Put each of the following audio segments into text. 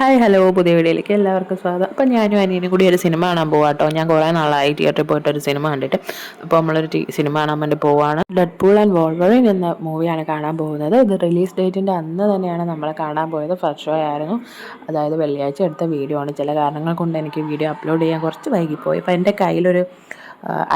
Hi hello പുതിയ വീഡിയോയിലേക്ക് എല്ലാവർക്കും സ്വാഗതം. അപ്പം ഞാനും അനിയനും കൂടി ഒരു സിനിമ കാണാൻ പോവാട്ടോ ഞാൻ കുറേ നാളായി തിയേറ്ററിൽ പോയിട്ട് ഒരു സിനിമ കണ്ടിട്ട്. അപ്പോൾ നമ്മളൊരു സിനിമ കാണാൻ വേണ്ടി പോവാണ്. ഡെഡ് പൂൾ ആൻഡ് വോൾവറിൻ എന്ന മൂവിയാണ് കാണാൻ പോകുന്നത്. ഇത് റിലീസ് ഡേറ്റിന്റെ അന്ന് തന്നെയാണ് നമ്മൾ കാണാൻ പോയത്. ഫസ്റ്റ് ഷോ ആയിരുന്നു. അതായത് വെള്ളിയാഴ്ച എടുത്ത വീഡിയോ ആണ്. ചില കാരണങ്ങൾ കൊണ്ട് എനിക്ക് വീഡിയോ അപ്ലോഡ് ചെയ്യാൻ കുറച്ച് വൈകിപ്പോയി. അപ്പോൾ എന്റെ കയ്യിലൊരു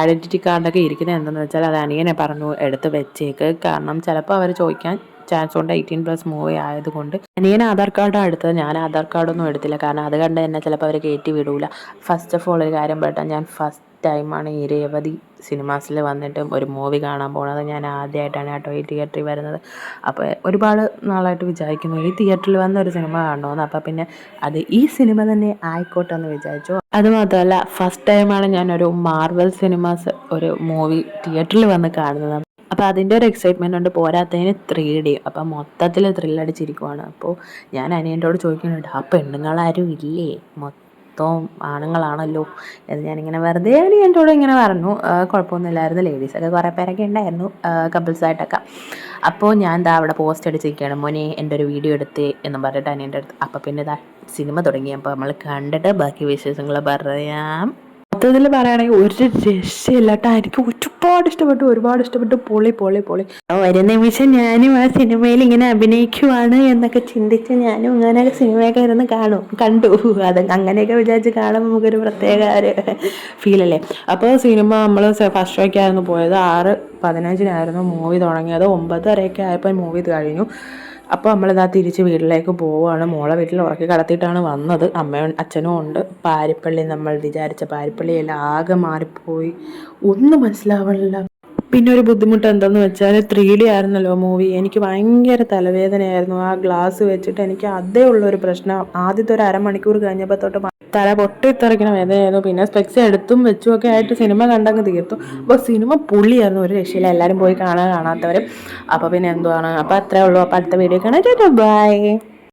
ഐഡന്റിറ്റി കാർഡൊക്കെ ഇരിക്കുന്നത് എന്തെന്ന് വെച്ചാൽ അത് അനിയനെ പറഞ്ഞു എടുത്ത് വെച്ചേക്ക്. കാരണം ചിലപ്പോൾ അവർ ചോദിക്കാൻ ചാൻസ് ഉണ്ട് എയ്റ്റീൻ പ്ലസ് മൂവി ആയതുകൊണ്ട് അനിയൻ ആധാർ കാർഡാണ് എടുത്തത് ഞാൻ ആധാർ കാർഡൊന്നും എടുത്തില്ല. കാരണം അത് കണ്ട് എന്നെ ചിലപ്പോൾ അവർ കയറ്റി വിടൂല. ഫസ്റ്റ് ഓഫ് ഓൾ ഒരു കാര്യം പറയട്ടെ ഞാൻ ഫസ്റ്റ് ടൈമാണ് ഈ രേവതി സിനിമാസിൽ വന്നിട്ട് ഒരു മൂവി കാണാൻ പോണത്. ഞാൻ ആദ്യമായിട്ടാണ് കേട്ടോ ഈ തിയേറ്ററിൽ വരുന്നത്. അപ്പോൾ ഒരുപാട് നാളായിട്ട് വിചാരിക്കുന്നു ഈ തിയേറ്ററിൽ വന്ന ഒരു സിനിമ കാണണമെന്ന് അപ്പോൾ പിന്നെ അത് ഈ സിനിമ തന്നെ ആയിക്കോട്ടെ എന്ന് വിചാരിച്ചു അതുമാത്രമല്ല ഫസ്റ്റ് ടൈമാണ് ഞാൻ ഒരു മാർവൽ സിനിമാസ് ഒരു മൂവി തിയേറ്ററിൽ വന്ന് കാണുന്നത്. അപ്പോൾ അതിന്റെ ഒരു എക്സൈറ്റ്മെന്റ് ഉണ്ട്. പോരാത്തതിന് ത്രീ ഡി അപ്പം മൊത്തത്തിൽ ത്രില്ലടിച്ചിരിക്കുവാണ് അപ്പോൾ ഞാൻ അനിയന്റോട് ചോദിക്കുന്നുണ്ട് ആ പെണ്ണുങ്ങളാരും ഇല്ലേ? മൊത്തം ആണുങ്ങളാണല്ലോ? എന്ന് ഞാനിങ്ങനെ വെറുതെ അനിയന്റോട് ഇങ്ങനെ പറഞ്ഞു. കുഴപ്പമൊന്നുമില്ലായിരുന്നു. ലേഡീസൊക്കെ കുറേ പേരൊക്കെ ഉണ്ടായിരുന്നു. കപ്പിൾസായിട്ടൊക്കെ അപ്പോൾ ഞാൻ ഇതാ അവിടെ പോസ്റ്റ് അടിച്ചിരിക്കുകയാണ് മോനെ എന്റെ ഒരു വീഡിയോ എടുത്തേ എന്ന് പറഞ്ഞിട്ട് അനിയന്റെ അടുത്ത്. അപ്പോൾ പിന്നെ ഇതാ സിനിമ തുടങ്ങി അപ്പോൾ നമ്മൾ കണ്ടിട്ട് ബാക്കി വിശേഷങ്ങൾ പറയാം. മൊത്തത്തിൽ പറയുകയാണെങ്കിൽ ഒരു രക്ഷയില്ല കേട്ടോ എനിക്ക് ഒരുപാട് ഇഷ്ടപ്പെട്ടു ഒരുപാട് ഇഷ്ടപ്പെട്ടു. പൊളി പൊളി പൊളി. ഒരു നിമിഷം ഞാനും ആ സിനിമയിൽ ഇങ്ങനെ അഭിനയിക്കുവാണ് എന്നൊക്കെ ചിന്തിച്ച് ഞാനും ഇങ്ങനെ സിനിമയൊക്കെ ഇരുന്ന് കാണും കണ്ടു. അത് അങ്ങനെയൊക്കെ വിചാരിച്ച് കാണുമ്പോൾ നമുക്കൊരു പ്രത്യേക ഒരു ഫീലല്ലേ അപ്പോൾ സിനിമ നമ്മൾ ഫസ്റ്റ് ഷോയ്ക്കായിരുന്നു പോയത്. ആറ് പതിനഞ്ചിനായിരുന്നു മൂവി തുടങ്ങിയത്. ഒമ്പതരയൊക്കെ ആയപ്പോൾ മൂവി കഴിഞ്ഞു. അപ്പോൾ നമ്മളിതാ തിരിച്ച് വീട്ടിലേക്ക് പോവുകയാണ് മോളെ വീട്ടിൽ ഉറക്കി കടത്തിയിട്ടാണ് വന്നത്. അമ്മയും അച്ഛനും ഉണ്ട്. പാരിപ്പള്ളി നമ്മൾ വിചാരിച്ച പാരിപ്പള്ളിയെല്ലാം ആകെ മാറിപ്പോയി. ഒന്നും മനസ്സിലാവണില്ല. പിന്നെ ഒരു ബുദ്ധിമുട്ട് എന്തെന്ന് വെച്ചാൽ ത്രീ ഡി ആയിരുന്നല്ലോ മൂവി. എനിക്ക് ഭയങ്കര തലവേദനയായിരുന്നു. ആ ഗ്ലാസ് വെച്ചിട്ട് എനിക്ക് അതേ ഉള്ളൊരു പ്രശ്നം. ആദ്യത്തെ ഒരു അരമണിക്കൂർ കഴിഞ്ഞപ്പോൾ തൊട്ട് തല പൊട്ടിത്തെറിക്കണ. വേദനയായിരുന്നു പിന്നെ സ്പെക്സ് എടുത്തും വെച്ചും ഒക്കെ ആയിട്ട് സിനിമ കണ്ടങ്ങ് തീർത്തു. അപ്പോൾ സിനിമ പുള്ളിയായിരുന്നു ഒരു രക്ഷയില്ല. എല്ലാവരും പോയി കാണാൻ കാണാത്തവരും. അപ്പോൾ പിന്നെ എന്തുവാണ്? അപ്പോൾ അത്രേ ഉള്ളൂ. അപ്പോൾ അടുത്ത വീഡിയോ കാണാൻ ബൈ